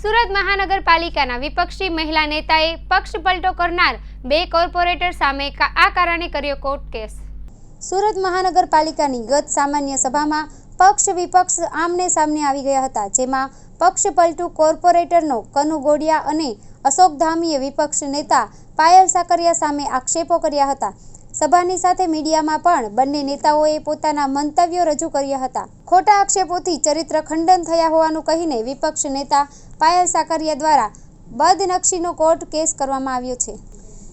સુરત મહાનગરપાલિકાના વિપક્ષી મહિલા નેતાએ પક્ષ પલટો કરનાર બે કોર્પોરેટર સામે આ કારણે કર્યો કોર્ટ કેસ. સુરત મહાનગરપાલિકાની ગત સામાન્ય સભામાં પક્ષ વિપક્ષ આમને સામને આવી ગયા હતા, જેમાં પક્ષ પલટું કોર્પોરેટરનો કનુ ગોડિયા અને અશોક ધામીએ વિપક્ષ નેતા પાયલ સાકરિયા સામે આક્ષેપો કર્યા હતા. સભાની સાથે મીડિયામાં પણ બંને નેતાઓએ પોતાના મંતવ્યો રજૂ કર્યા હતા. ખોટા આક્ષેપોથી ચરિત્ર ખંડન થયા હોવાનું કહીને વિપક્ષ નેતા પાયલ સાકરિયા દ્વારા બદનક્ષીનો કોર્ટ કેસ કરવામાં આવ્યો છે.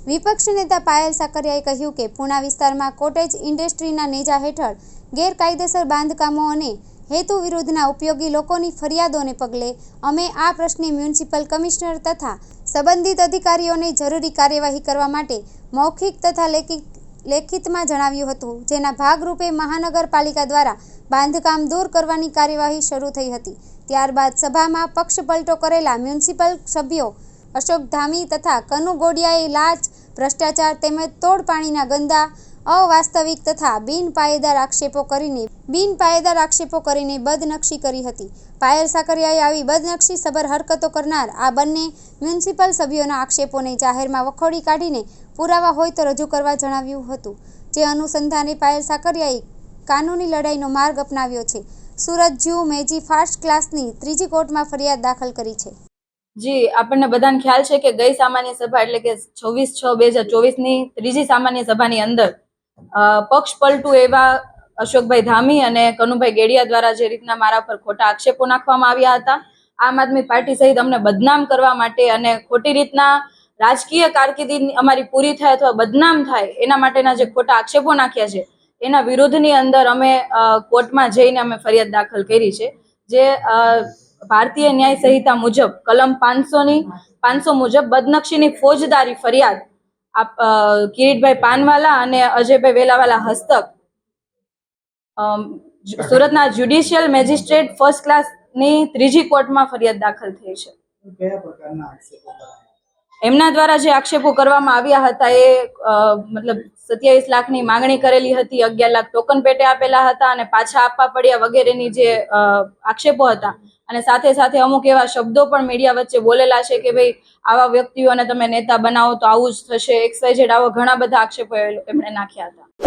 વિપક્ષ નેતા પાયલ સાકરિયાએ કહ્યું કે પૂણા વિસ્તારમાં કોટેજ ઇન્ડસ્ટ્રીના નેજા હેઠળ ગેરકાયદેસર બાંધકામો અને હેતુ વિરુદ્ધના ઉપયોગી લોકોની ફરિયાદોને પગલે અમે આ પ્રશ્ને મ્યુનિસિપલ કમિશનર તથા સંબંધિત અધિકારીઓને જરૂરી કાર્યવાહી કરવા માટે મૌખિક તથા લેખિત લેખિતમાં જણાવ્યું હતું, જેના ભાગરૂપે મહાનગરપાલિકા દ્વારા બાંધકામ દૂર કરવાની કાર્યવાહી શરૂ થઈ હતી. ત્યારબાદ સભામાં પક્ષપલટો કરેલા મ્યુનિસિપલ સભ્યો અશોક ધામી તથા કનુ ગોડિયાએ લાચ ભ્રષ્ટાચાર તેમજ તોડ પાણીના ગંદા, અવાસ્તવિક તથા બિનપાયેદાર આક્ષેપો કરીને બિનપાયેદાર આક્ષેપો કરીને બદનક્ષી કરી હતી. પાયલ સાકરિયાએ આવી બદનક્ષી સબર હરકતો કરનાર આ બંને મ્યુનિસિપલ સભ્યોના આક્ષેપોને જાહેરમાં વખોડી કાઢીને પુરાવા હોય તો રજૂ કરવા જણાવ્યું હતું. જે અનુસંધાને પાયલ સાકરિયાએ કાનૂની લડાઈનો માર્ગ અપનાવ્યો છે. સુરત જ્યુ મેજી ફાસ્ટ ક્લાસની ત્રીજી કોર્ટમાં ફરિયાદ દાખલ કરી છે. જી, આપણને બધાને ખ્યાલ છે કે ગઈ સામાન્ય સભા એટલે કે છવ્વીસ છ બે હજાર ચોવીસની ત્રીજી સામાન્ય સભાની અંદર પક્ષ પલટુ એવા અશોકભાઈ ધામી અને કનુભાઈ ગેડિયા દ્વારા જે રીતના મારા પર ખોટા આક્ષેપો નાખવામાં આવ્યા હતા, આમ આદમી પાર્ટી સહિત અમને બદનામ કરવા માટે અને ખોટી રીતના રાજકીય કારકિર્દી અમારી પૂરી થાય અથવા બદનામ થાય, એના માટેના જે ખોટા આક્ષેપો નાખ્યા છે, એના વિરોધની અંદર અમે કોર્ટમાં જઈને અમે ફરિયાદ દાખલ કરી છે. જે ભારતીય ન્યાય સંહિતા મુજબ કલમ પાંચસોની, પાંચસો મુજબ બદનક્ષીની ફોજદારી ફરિયાદ કિરીટભાઈ પાનવાલા અને અજયભાઈ વેલાવાલા હસ્તક સુરતના જ્યુડિશિયલ મેજિસ્ટ્રેટ ફર્સ્ટ ક્લાસની ત્રીજી કોર્ટમાં ફરિયાદ દાખલ થઈ છે. કયા પ્રકારના આક્ષેપો એમના દ્વારા જે આક્ષેપો કરવામાં આવ્યા હતા એ મતલબ સત્યાવીસ લાખની માંગણી કરેલી હતી, અગિયાર લાખ ટોકન પેટે આપેલા હતા અને પાછા આપવા પડ્યા વગેરેની જે આક્ષેપો હતા. અને સાથે સાથે અમુક એવા શબ્દો પણ મીડિયા વચ્ચે બોલેલા છે કે ભાઈ આવા વ્યક્તિઓને તમે નેતા બનાવો તો આવું જ થશે એક્સ આવા ઘણા બધા આક્ષેપો એમણે નાખ્યા હતા.